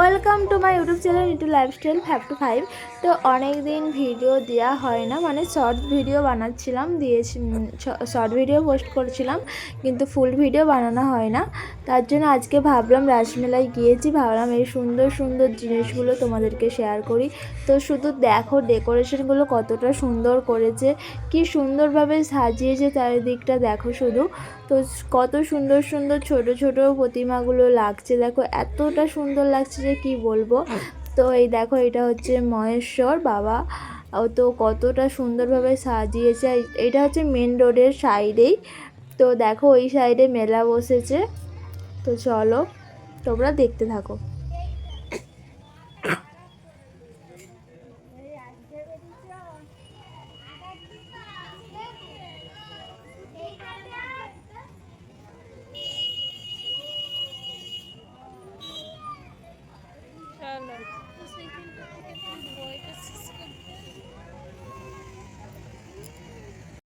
Welcome to my YouTube channel into lifestyle five two five তো অনেক দিন video দেওয়া হয় না মানে শর্ট ভিডিও বানাচ্ছিলাম দিয়েছি শর্ট ভিডিও পোস্ট করছিলাম, কিন্তু ফুল ভিডিও বানানো হয় না। তার জন্য আজকে ভাবলাম রাসমেলায় গিয়েছি, ভাবলাম এই সুন্দর সুন্দর জিনিসগুলো তোমাদেরকে শেয়ার করি। তো শুধু দেখো ডেকোরেশনগুলো কতটা সুন্দর করেছে, কি সুন্দরভাবে সাজিয়েছে চারিদিকটা দেখো শুধু। তো কত সুন্দর সুন্দর ছোট ছোট প্রতিমাগুলো লাগছে, দেখো এতটা সুন্দর লাগছে। যে কি বলব? তো এই দেখো, এটা হচ্ছে মহেশ্বর বাবা। ও তো কতটা সুন্দরভাবে সাজিয়েছে। এটা হচ্ছে মেন রোডের সাইডেই। তো দেখো, ওই সাইডে মেলা বসেছে। তো চলো, তোমরা দেখতে থাকো। ইনশাআল্লাহ